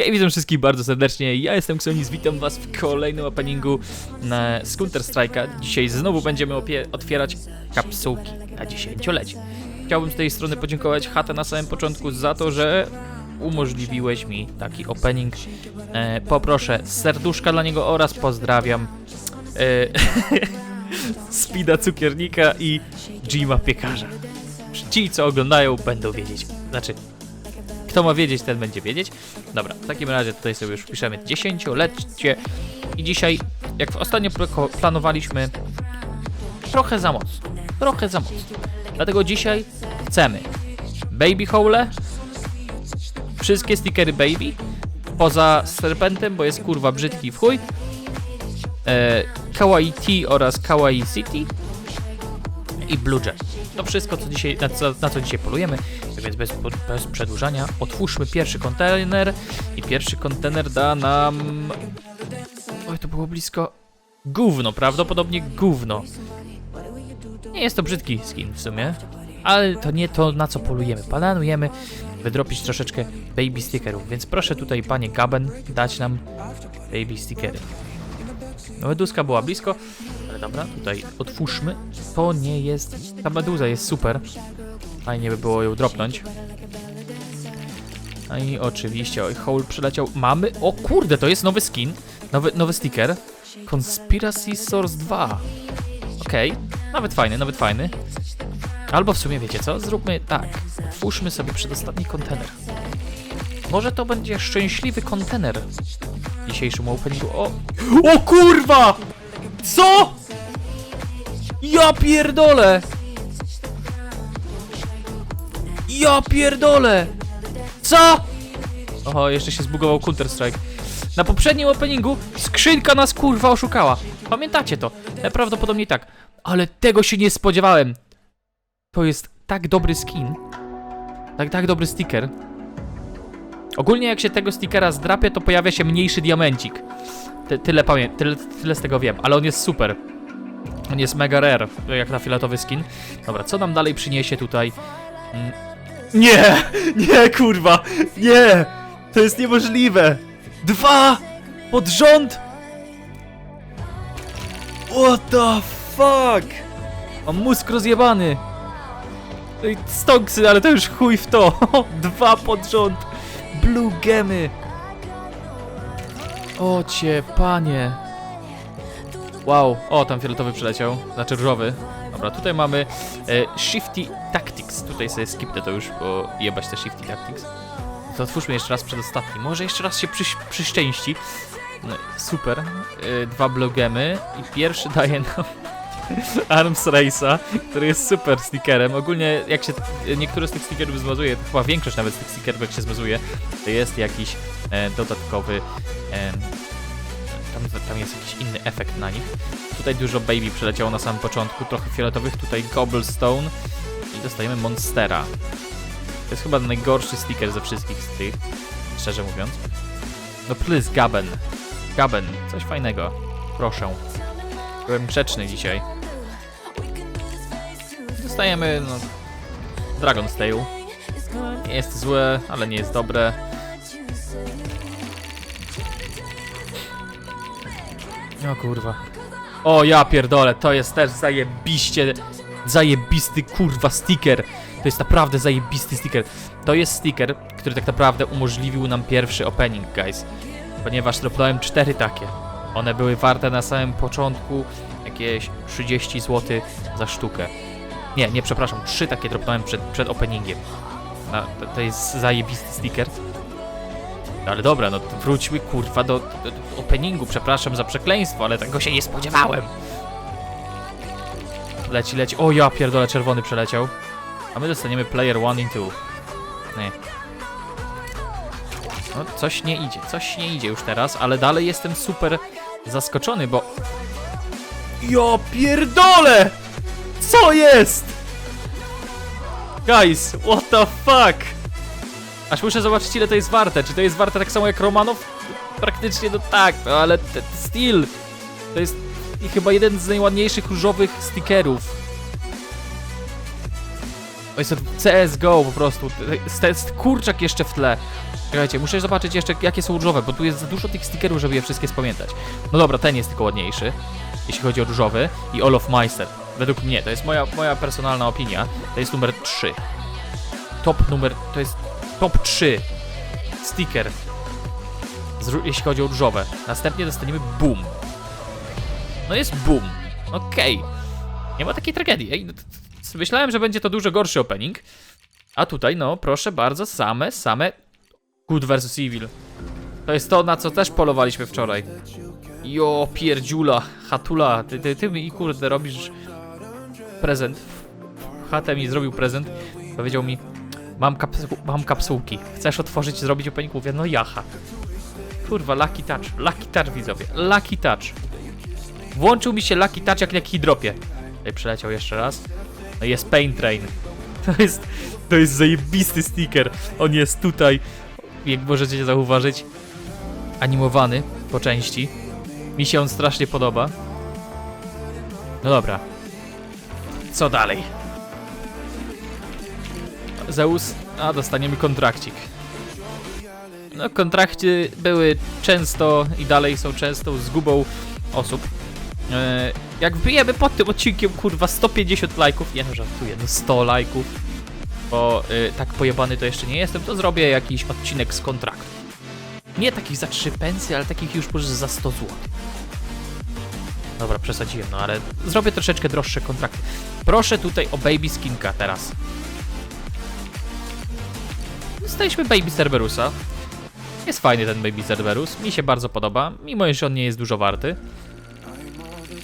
Hej, witam wszystkich bardzo serdecznie, ja jestem Xonis, witam was w kolejnym openingu na Strike'a. Dzisiaj znowu będziemy otwierać kapsułki na dziesięciolecie. Chciałbym z tej strony podziękować Hatę na samym początku za to, że umożliwiłeś mi taki opening. E, poproszę serduszka dla niego oraz pozdrawiam e, Spida Cukiernika i Jima Piekarza. Ci, co oglądają, będą wiedzieć. Znaczy, kto ma wiedzieć, ten będzie wiedzieć. Dobra, w takim razie tutaj sobie już wpiszemy dziesięciolecie i dzisiaj, jak ostatnio pl- planowaliśmy, trochę za mocno, trochę za mocno. Dlatego dzisiaj chcemy Baby Hole, wszystkie stickery Baby, poza Serpentem, bo jest kurwa brzydki w chuj, e, Kawaii T oraz Kawaii City i Blue Jet. To wszystko, co dzisiaj, na, co, na co dzisiaj polujemy, więc bez, bez przedłużania otwórzmy pierwszy kontener i pierwszy kontener da nam... Oj, to było blisko... Gówno, prawdopodobnie gówno. Nie jest to brzydki skin w sumie, ale to nie to, na co polujemy. Planujemy wydropić troszeczkę baby stickerów, więc proszę tutaj, panie Gaben, dać nam baby stickery. No, meduska była blisko, dobra, tutaj otwórzmy. To nie jest... Ta meduza jest super. Fajnie by było ją dropnąć. No i oczywiście, oj, Hole przyleciał. Mamy... O kurde, to jest nowy skin. Nowy, nowy sticker. Conspiracy Source 2. Okej, nawet fajny, nawet fajny. Albo w sumie wiecie co? Zróbmy tak. Otwórzmy sobie przedostatni kontener. Może to będzie szczęśliwy kontener w dzisiejszym openingu. O! O kurwa! Co? Ja pierdolę! Ja pierdolę! Co? Oho, jeszcze się zbugował Counter Strike. Na poprzednim openingu skrzynka nas kurwa oszukała. Pamiętacie to? Najprawdopodobniej tak. Ale tego się nie spodziewałem. To jest tak dobry skin. Tak, tak dobry sticker. Ogólnie jak się tego stickera zdrapie, to pojawia się mniejszy diamencik. Ty, tyle, pamię tyle, tyle z tego wiem, ale on jest super. On jest mega rare, jak na filatowy skin. Dobra, co nam dalej przyniesie tutaj? Mm. Nie! Nie, kurwa! Nie! To jest niemożliwe! Dwa! Pod rząd! What the fuck? Mam mózg rozjebany! No Stonksy, ale to już chuj w to! Dwa pod rząd! Blue gemy! O cię, panie! Wow, o tam fioletowy przyleciał, znaczy różowy. Dobra, tutaj mamy e, Shifty Tactics. Tutaj sobie skipnę to już, bo jebać te Shifty Tactics. To otwórzmy jeszcze raz przedostatni. Może jeszcze raz się przyszczęści. No, super. E, dwa blogemy i pierwszy daje nam Arms Race'a, który jest super stickerem. Ogólnie jak się niektóre z tych stickerów zmazuje, to chyba większość nawet z tych stickerów jak się zmazuje, to jest jakiś e, dodatkowy e, tam, jest jakiś inny efekt na nich. Tutaj dużo baby przeleciało na samym początku, trochę fioletowych, tutaj cobblestone i dostajemy monstera. To jest chyba najgorszy sticker ze wszystkich z tych, szczerze mówiąc. No please, Gaben. Gaben, coś fajnego. Proszę. Byłem grzeczny dzisiaj. Dostajemy, no... Dragon's Tail. No, nie jest złe, ale nie jest dobre. O kurwa. O ja pierdolę, to jest też zajebiście zajebisty kurwa sticker. To jest naprawdę zajebisty sticker. To jest sticker, który tak naprawdę umożliwił nam pierwszy opening, guys. Ponieważ dropnąłem cztery takie. One były warte na samym początku jakieś 30 zł za sztukę. Nie, nie, przepraszam, trzy takie dropnąłem przed, przed openingiem. Na, to, to jest zajebisty sticker. Ale dobra, no wróćmy kurwa do, do, do openingu, przepraszam za przekleństwo, ale tego się nie spodziewałem. Leci, leci. O ja pierdolę, czerwony przeleciał. A my dostaniemy player 1 i 2. Nie. No, coś nie idzie, coś nie idzie już teraz, ale dalej jestem super zaskoczony, bo... Ja pierdolę! Co jest? Guys, what the fuck? Aż muszę zobaczyć ile to jest warte. Czy to jest warte tak samo jak Romanow? Praktycznie no tak, no ale te- still. To jest chyba jeden z najładniejszych różowych stickerów. To jest CSGO po prostu. To jest kurczak jeszcze w tle. Czekajcie, muszę zobaczyć jeszcze jakie są różowe, bo tu jest za dużo tych stickerów, żeby je wszystkie spamiętać. No dobra, ten jest tylko ładniejszy, jeśli chodzi o różowy i Olof Meister. Według mnie, to jest moja, moja personalna opinia, to jest numer 3. Top numer, to jest top 3 sticker, jeśli chodzi o różowe. Następnie dostaniemy Boom. No jest Boom, okej. Nie ma takiej tragedii. Ej, no myślałem, że będzie to dużo gorszy opening, a tutaj, no, proszę bardzo, same, same Good vs Evil. To jest to, na co też polowaliśmy wczoraj. Jo, pierdziula, hatula, ty, ty, ty mi kurde robisz prezent. Hatę mi zrobił prezent. Powiedział mi, mam, kapsu mam kapsułki. Chcesz otworzyć, zrobić opening? Mówię, no jaha. Kurwa, Lucky Touch, Lucky Touch widzowie, Lucky Touch. Włączył mi się Lucky Touch jak na Kidropie. Tutaj przeleciał jeszcze raz. No jest Pain Train. To jest, to jest zajebisty sticker. On jest tutaj, jak możecie zauważyć, animowany po części. Mi się on strasznie podoba. No dobra. Co dalej? Zeus, a dostaniemy kontrakcik. No, kontrakty były często i dalej są często zgubą osób. E, jak wbijemy pod tym odcinkiem, kurwa, 150 lajków, nie no, żartuję, no 100 lajków, bo y, tak pojebany to jeszcze nie jestem, to zrobię jakiś odcinek z kontraktu. Nie takich za 3 pensy, ale takich już może za 100 zł. Dobra, przesadziłem, no ale zrobię troszeczkę droższe kontrakty. Proszę tutaj o Baby Skinka teraz. Dostaliśmy Baby Cerberusa. Jest fajny ten Baby Cerberus, mi się bardzo podoba, mimo że on nie jest dużo warty.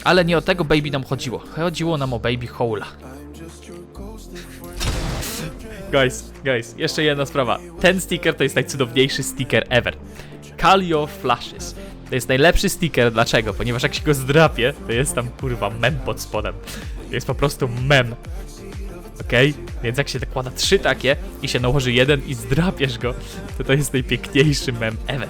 Ale nie o tego Baby nam chodziło. Chodziło nam o Baby Hola. Guys, guys, jeszcze jedna sprawa. Ten sticker to jest najcudowniejszy sticker ever. Call your flashes. To jest najlepszy sticker. Dlaczego? Ponieważ jak się go zdrapie, to jest tam kurwa mem pod spodem. Jest po prostu mem. Okej? Więc jak się nakłada trzy takie i się nałoży jeden i zdrapiesz go, to to jest najpiękniejszy mem ever.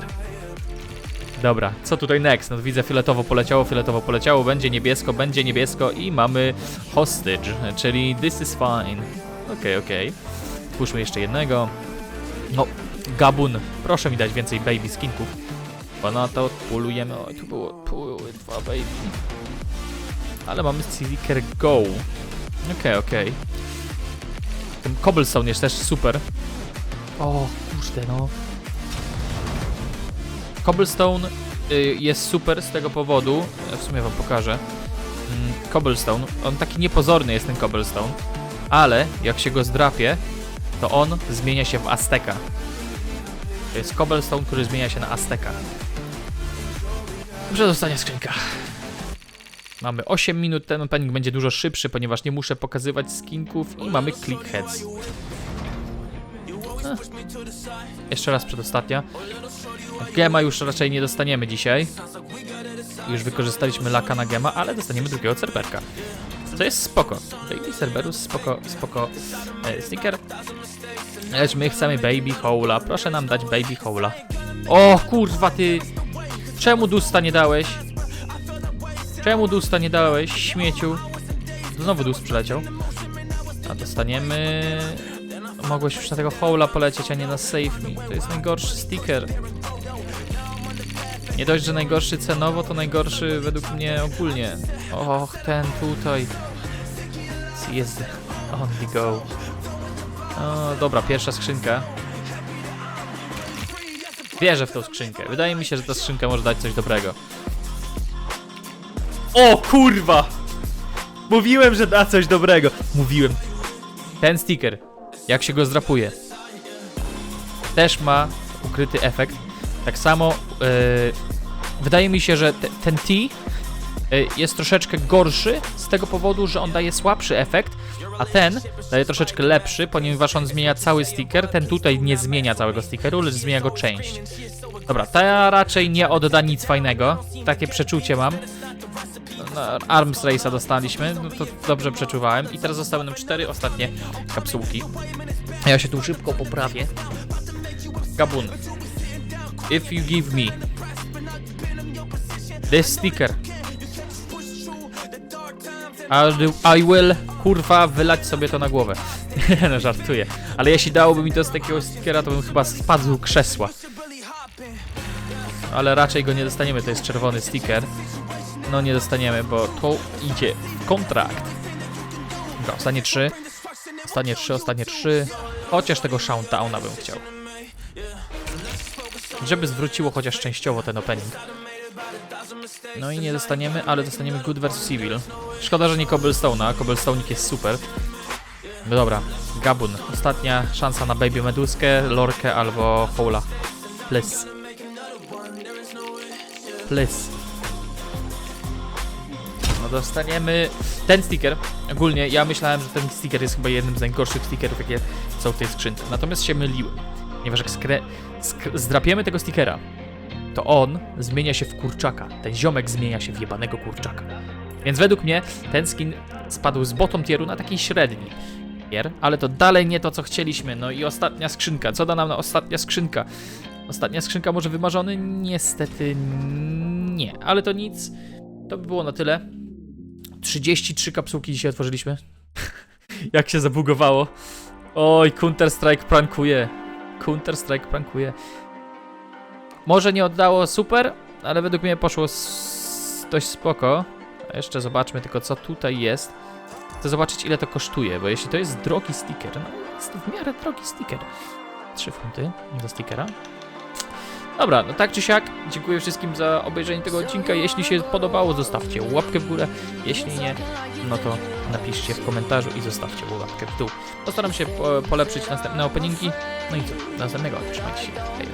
Dobra, co tutaj next? No widzę fioletowo poleciało, fioletowo poleciało, będzie niebiesko, będzie niebiesko i mamy hostage, czyli this is fine. Okej, okej. Twórzmy jeszcze jednego. No, Gabun, proszę mi dać więcej baby skinków. Bo na to pulujemy. O, tu było, tu były dwa baby. Ale mamy Civiker Go. Okej, okej. Ten Cobblestone jest też super. O, kurde no. Cobblestone y, jest super z tego powodu. W sumie wam pokażę. Mm, Cobblestone, on taki niepozorny jest ten Cobblestone, ale jak się go zdrapie, to on zmienia się w Azteka. To jest Cobblestone, który zmienia się na Azteka. Przedostania skrzynka. Mamy 8 minut, ten opening będzie dużo szybszy, ponieważ nie muszę pokazywać skinków i mamy click heads. Eh. Jeszcze raz przedostatnia. Gema już raczej nie dostaniemy dzisiaj. Już wykorzystaliśmy laka na gema, ale dostaniemy drugiego cerberka. To jest spoko. Baby Cerberus, spoko, spoko e, sticker. Lecz my chcemy Baby Hola. Proszę nam dać Baby Hola. O kurwa ty! Czemu Dusta nie dałeś? Czemu Dusta nie dałeś, śmieciu? Znowu Dust przyleciał. A dostaniemy... Mogłeś już na tego Hola polecieć, a nie na Save Me. To jest najgorszy sticker. Nie dość, że najgorszy cenowo, to najgorszy według mnie ogólnie. Och, ten tutaj. Jest only go. O, dobra, pierwsza skrzynka. Wierzę w tą skrzynkę. Wydaje mi się, że ta skrzynka może dać coś dobrego. O kurwa! Mówiłem, że da coś dobrego. Mówiłem. Ten sticker, jak się go zdrapuje, też ma ukryty efekt. Tak samo yy, wydaje mi się, że te, ten T yy, jest troszeczkę gorszy z tego powodu, że on daje słabszy efekt, a ten daje troszeczkę lepszy, ponieważ on zmienia cały sticker. Ten tutaj nie zmienia całego stickeru, lecz zmienia go część. Dobra, ta raczej nie odda nic fajnego. Takie przeczucie mam. Arms Race'a dostaliśmy, no to dobrze przeczuwałem. I teraz zostały nam cztery ostatnie kapsułki. Ja się tu szybko poprawię. Gabun. If you give me this sticker, I will kurwa wylać sobie to na głowę. no żartuję. Ale jeśli dałoby mi to z takiego stickera, to bym chyba spadł krzesła. Ale raczej go nie dostaniemy, to jest czerwony sticker. No nie dostaniemy, bo to idzie kontrakt. Dobra, ostatnie trzy. Ostatnie trzy, ostatnie trzy. Chociaż tego Showdowna bym chciał. Żeby zwróciło chociaż częściowo ten opening. No i nie dostaniemy, ale dostaniemy Good vs Civil. Szkoda, że nie Cobblestone'a. Cobblestone'ik jest super. No dobra, Gabun. Ostatnia szansa na Baby Meduskę, Lorkę albo Hola. Please. Please. No dostaniemy ten sticker. Ogólnie ja myślałem, że ten sticker jest chyba jednym z najgorszych stickerów, jakie są w tej skrzynce. Natomiast się myliłem. Ponieważ jak skrę... sk- zdrapiemy tego stickera, to on zmienia się w kurczaka. Ten ziomek zmienia się w jebanego kurczaka. Więc według mnie ten skin spadł z bottom tieru na taki średni tier, ale to dalej nie to, co chcieliśmy. No i ostatnia skrzynka. Co da nam na ostatnia skrzynka? Ostatnia skrzynka może wymarzony? Niestety nie, ale to nic. To by było na tyle. 33 kapsułki dzisiaj otworzyliśmy. Jak się zabugowało. Oj, Counter-Strike prankuje. Counter-Strike prankuje. Może nie oddało super, ale według mnie poszło dość spoko. A jeszcze zobaczmy tylko, co tutaj jest. Chcę zobaczyć, ile to kosztuje, bo jeśli to jest drogi sticker, no jest w miarę drogi sticker. 3 funty za stickera. Dobra, no tak czy siak, dziękuję wszystkim za obejrzenie tego odcinka. Jeśli się podobało, zostawcie łapkę w górę. Jeśli nie, no to napiszcie w komentarzu i zostawcie łapkę w dół. Postaram się po, polepszyć następne openingi. No i co, do następnego. Trzymajcie się. Hej.